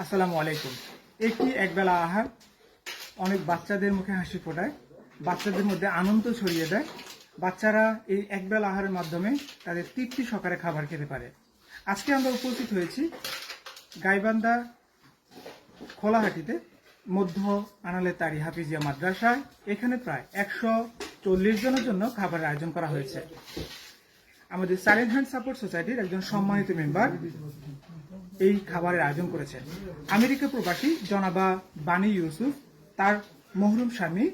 আসসালামু আলাইকুম। একটি একবেলা আহার, অনেক বাচ্চাদের মুখে হাসি ফোটায়, বাচ্চাদের মধ্যে আনন্দ ছড়িয়ে দেয়। বাচ্চারা এই একবেলা আহারের মাধ্যমে তাদের তৃপ্তি সহকারে খাবার খেতে পারে। আজকে আমরা উপস্থিত হয়েছি গাইবান্ধা খোলাহাটিতে, মধ্য আনালে তারি হাফিজিয়া মাদ্রাসায়। এখানে প্রায় একশো চল্লিশ জনের জন্য খাবারের আয়োজন করা হয়েছে। আমাদের সাইলেন্ট হ্যান্ড সাপোর্ট সোসাইটির একজন সম্মানিত মেম্বার এই খাবারের আয়োজন করেছেন আমেরিকা প্রবাসী জনাবা বানি ইউসুফ, তার মহরুম স্বামী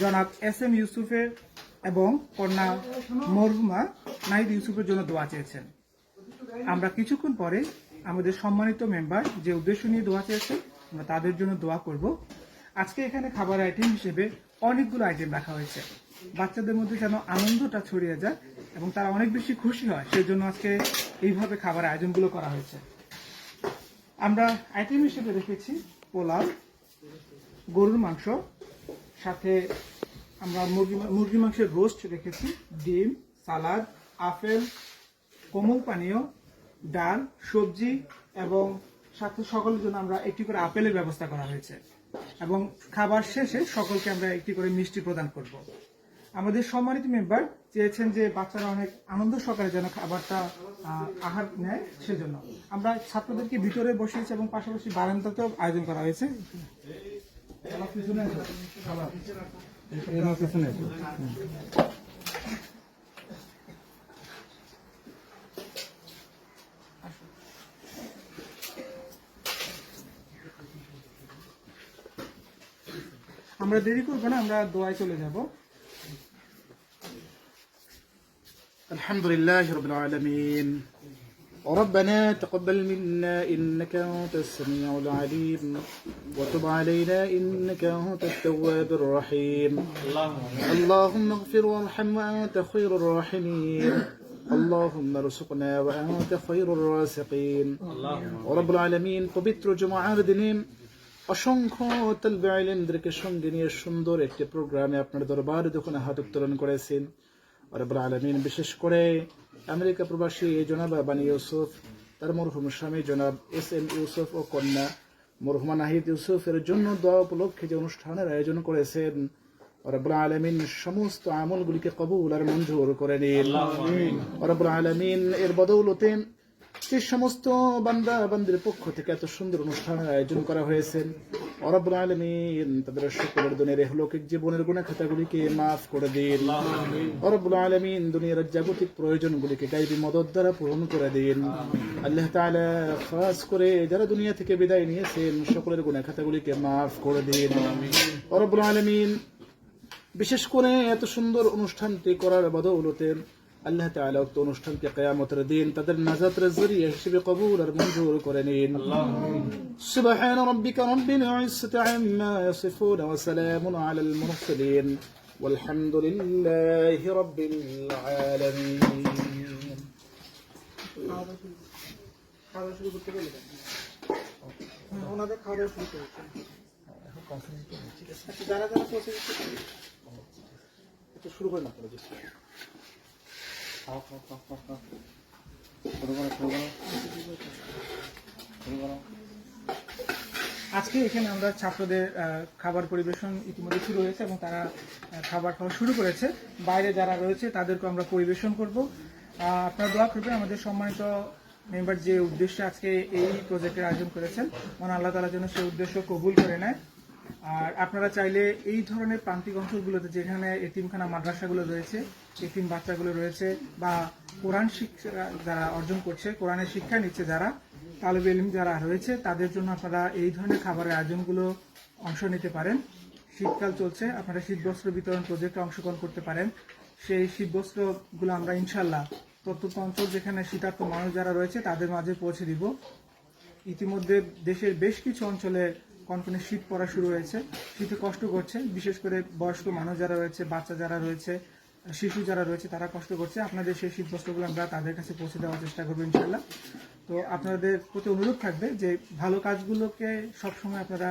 জনাব এস এম ইউসুফের এবং কন্যা মরহুমা নাহিদ ইউসুফের জন্য দোয়া চেয়েছেন। আমরা কিছুক্ষণ পরে আমাদের সম্মানিত মেম্বার যে উদ্দেশ্য নিয়ে দোয়া চেয়েছেন আমরা তাদের জন্য দোয়া করব। আজকে এখানে খাবার আইটেম হিসেবে অনেকগুলো আইটেম রাখা হয়েছে। বাচ্চাদের মধ্যে যেন আনন্দটা ছড়িয়ে যায় এবং তারা অনেক বেশি খুশি হয় সেই জন্য আজকে এইভাবে খাবার আয়োজনগুলো করা হয়েছে। আমরা আইটেম হিসেবে রেখেছি পোলাও, গরুর মাংস, সাথে আমরা মুরগি মুরগি মাংসের রোস্ট রেখেছি, ডিম, সালাদ, আপেল, কোমল পানীয়, ডাল, সবজি এবং সাথে সকলের জন্য আমরা একটি করে আপেলের ব্যবস্থা করা হয়েছে এবং খাবার শেষে সকলকে আমরা একটি করে মিষ্টি প্রদান করব। আমাদের সম্মানিত মেম্বার চেয়েছেন যে বাচ্চারা অনেক আনন্দ সহকারে যেন খাবারটা আহার নেয় সেজন্য। আমরা ছাত্রদেরকে ভিতরে বসিয়েছি এবং পাশাপাশি বারান্দাতেও আয়োজন করা হয়েছে। আমার দেরি করব না আমরা দোয়ায় চলে যাব। الحمد لله رب العالمين ربنا تقبل منا إنك أنت السميع العليم وتب علينا إنك أنت التواب الرحيم اللهم اغفر وارحم وأنت خير الراحمين اللهم ارزقنا وأنت خير الرازقين رب العالمين পবিত্র জুমার দিনে অসংখ্য তলবে সঙ্গে নিয়ে সুন্দর একটি প্রোগ্রামে আপনার দরবারে যখন হাত উত্তোলন করেছেন। রব্বুল আলমিন বিশেষ করে আমেরিকা প্রবাসী জনাব বানি ইউসুফ তার মরহুম স্বামী জনাব এস এম ইউসুফ ও কন্যা মরহুমা নাহিদ ইউসুফের জন্য দোয়া উপলক্ষে যে অনুষ্ঠানের আয়োজন করেছেন রব্বুল আলমিন সমস্ত আমলগুলিকে কবুল আর মঞ্জুর করে নিন। রব্বুল আলমিন এর বদৌলতে যে সমস্ত বান্দা বান্দির পক্ষ থেকে এত সুন্দর অনুষ্ঠানের আয়োজন করা হয়েছে। অরবুল আলমিন তাদের সকলের দুনিয়ার এহলৌকিক জীবনের গুণা খাতাগুলিকে মাফ করে দিন। অরবুল আলমিন দুনিয়ার জাগতিক প্রয়োজনগুলিকে গাইবি মদত দ্বারা পূরণ করে দিন। আল্লাহ খাস করে যারা দুনিয়া থেকে বিদায় নিয়েছেন, সকলের গুণা খাতাগুলিকে মাফ করে দিন। অরবুল আলমিন বিশেষ করে এত সুন্দর অনুষ্ঠানটি করার বদৌলতে আল্লাহ তাআলা উক্ত অনুষ্ঠানকে কিয়ামতের দিন তাদের নাজাতের জরিয়া হিসেবে কবুল আর মঞ্জুর করে নিন সুবহান রাব্বিকা রাব্বিল ইজ্জাতি আম্মা ইয়াসিফুন ওয়া সালামুন আলাল মুরসালিন ওয়ালহামদুলিল্লাহি রাব্বিল আলামিন খাওয়া শুরু করতে পারি ওনাদের খাওয়া শুরু করেছে যারা যারা পৌঁছে শুরু করে না আজকে এখানে আমরা ছাত্রদের খাবার পরিবেশন ইতিমধ্যে শুরু হয়েছে এবং তারা খাবার খাওয়া শুরু করেছে। বাইরে যারা রয়েছে তাদেরকে আমরা পরিবেশন করব। আপনারা দোয়া করবেন, আমাদের সম্মানিত মেম্বার যে উদ্দেশ্যে আজকে এই প্রজেক্টের আয়োজন করেছেন মনে আল্লাহ তালা যেন সেই উদ্দেশ্য কবুল করে নেয়। আর আপনারা চাইলে এই ধরনের প্রান্তিক অঞ্চলগুলোতে, যেখানে এতিমখানা মাদ্রাসাগুলো রয়েছে, এতিম বাচ্চাগুলো রয়েছে, বা কোরআন শিক্ষা যারা অর্জন করছে, কোরআনের শিক্ষা নিচ্ছে যারা, তালেব এলিম যারা রয়েছে, তাদের জন্য আপনারা এই ধরনের খাবারের আয়োজনগুলো অংশ নিতে পারেন। শীতকাল চলছে, আপনারা শীতবস্ত্র বিতরণ প্রজেক্টে অংশগ্রহণ করতে পারেন। সেই শীতবস্ত্রগুলো আমরা ইনশাল্লাহ প্রত্যন্ত অঞ্চল যেখানে শীতার্থ মানুষ যারা রয়েছে, তাদের মাঝে পৌঁছে দিব। ইতিমধ্যে দেশের বেশ কিছু অঞ্চলে কনকনে শীত পড়া শুরু হয়েছে। শীতে কষ্ট করছে। বিশেষ করে বয়স্ক মানুষ যারা রয়েছে বাচ্চা যারা রয়েছে শিশু যারা রয়েছে তারা কষ্ট করছে। আপনাদের সেই শীত বস্ত্রগুলো আমরা তাদের কাছে পৌঁছে দেওয়ার চেষ্টা করব ইনশাল্লাহ তো আপনাদের প্রতি অনুরোধ থাকবে যে ভালো কাজগুলোকে সবসময় আপনারা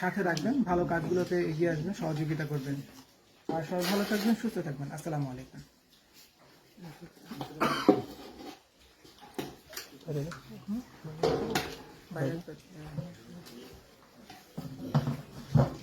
সাথে রাখবেন ভালো কাজগুলোতে এগিয়ে আসবেন সহযোগিতা করবেন। আর সবাই ভালো থাকবেন সুস্থ থাকবেন। আসসালামু আলাইকুম।